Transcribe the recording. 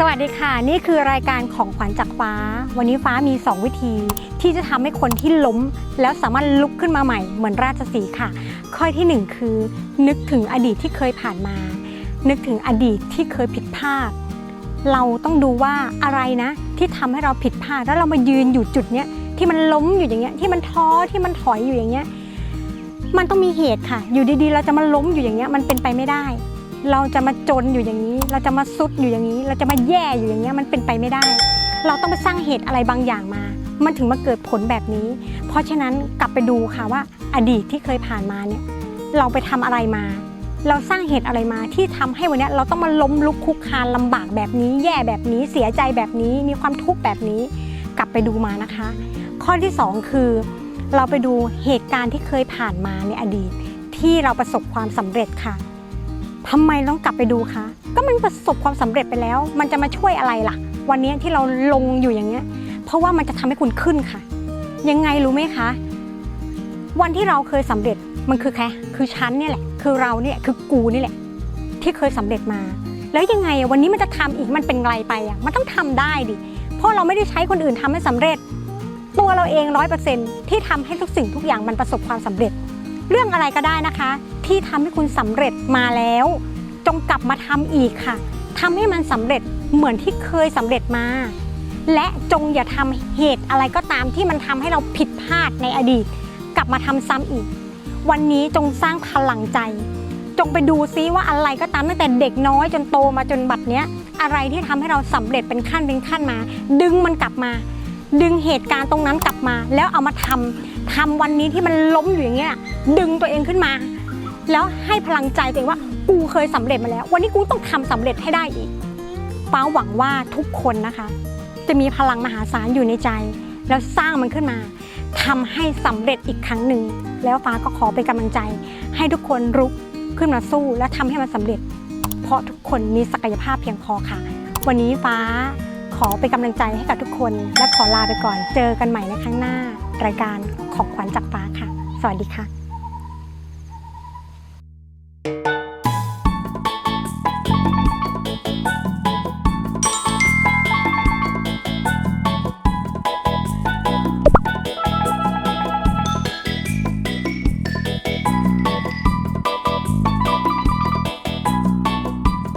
สวัสดีค่ะ นี่คือรายการของขวัญจากฟ้า วันนี้ฟ้ามี 2 วิธี ที่จะทำให้คนที่ล้ม แล้วสามารถลุกขึ้นมาใหม่เหมือนราชสีค่ะ ข้อทีหนึ่1 คือ นึกถึงอดีตที่เคยผ่านมา นึกถึงอดีตที่เคยผิดพลาดเราต้องดูว่าอะไรนะ ที่ทำให้เราผิดพลาดแล้วเรามายืนอยู่จุดเนี้ยที่มันล้มอยู่อย่างเงี้ยที่มันท้อที่มันถอยอยู่อย่างเงี้ยมันต้องมีเหตุค่ะ อยู่ดีๆ เราจะมาล้มอยู่อย่างเงี้ยมันเป็นไปไม่ได้ เราจะมาจนอยู่อย่างนี้ เราจะมาซุดอยู่อย่างนี้ เราจะมาแย่อยู่อย่างเงี้มันเป็นไปไม่ได้ เราต้องไปสร้างเหตุอะไรบางอย่างมา มันถึงมาเกิดผลแบบนี้ เพราะฉะนั้นกลับไปดูค่ะว่าอดีตที่เคยผ่านมาเนี่ยเราไปทำอะไรมา เราสร้างเหตุอะไรมาที่ทำให้วันนี้เราต้องมาล้มลุกคลุกคานลำบากแบบนี้ แย่แบบนี้เสียใจแบบนี้ มีความทุกข์แบบนี้ กลับไปดูมานะคะ ข้อที่สองคือ เราไปดูเหตุการณ์ที่เคยผ่านมาในอดีต ที่เราประสบความสำเร็จค่ะ ทำไมต้องกลับไปดูคะ ก็มันประสบความสำเร็จไปแล้ว มันจะมาช่วยอะไรล่ะ วันนี้ที่เราลงอยู่อย่างเงี้ย เพราะว่ามันจะทำให้คุณขึ้นค่ะ ยังไงรู้ไหมคะ วันที่เราเคยสำเร็จมันคือแค่คือฉันเนี่ยแหละ คือเราเนี่ยคือกูนี่แหละ ที่เคยสำเร็จมา แล้วยังไงวันนี้มันจะทำอีกมันเป็นไรไปอะมันต้องทำได้ดิ เพราะเราไม่ได้ใช้คนอื่นทำให้สำเร็จ ตัวเราเองร้อยเปอร์เซ็นที่ทำให้ทุกสิ่งทุกอย่างมันประสบความสำเร็จ เรื่องอะไรก็ได้นะคะ ที่ทำให้คุณสำเร็จมาแล้ว จงกลับมาทำอีกค่ะทำให้มันสำเร็จเหมือนที่เคยสำเร็จมา และจงอย่าทำเหตุอะไรก็ตามที่มันทำให้เราผิดพลาดในอดีต กลับมาทำซ้ำอีก วันนี้จงสร้างพลังใจ จงไปดูซิว่าอะไรก็ตามตั้งแต่เด็กน้อยจนโตมาจนบัดเนี้ยอะไรที่ทำให้เราสำเร็จเป็นขั้นเป็นขั้นมา ดึงมันกลับมา ดึงเหตุการณ์ตรงนั้นกลับมา แล้วเอามาทำทำวันนี้ที่มันล้มอยู่อย่างเงี้ยดึงตัวเองขึ้นมา แล้วให้พลังใจตัวเองว่ากูเคยสำเร็จมาแล้ว วันนี้กูต้องทำสำเร็จให้ได้อีกฟ้าหวังว่าทุกคนนะคะ จะมีพลังมหาศาลอยู่ในใจ แล้วสร้างมันขึ้นมาทำให้สำเร็จอีกครั้งหนึ่งแล้วฟ้าก็ขอเป็นกำลังใจ ให้ทุกคนรุกขึ้นมาสู้และทำให้มันสำเร็จ เพราะทุกคนมีศักยภาพเพียงพอค่ะ วันนี้ฟ้าขอเป็นกำลังใจให้กับทุกคน และขอลาไปก่อน เจอกันใหม่ในครั้งหน้ารายการของขวัญจากฟ้าค่ะ สวัสดีค่ะ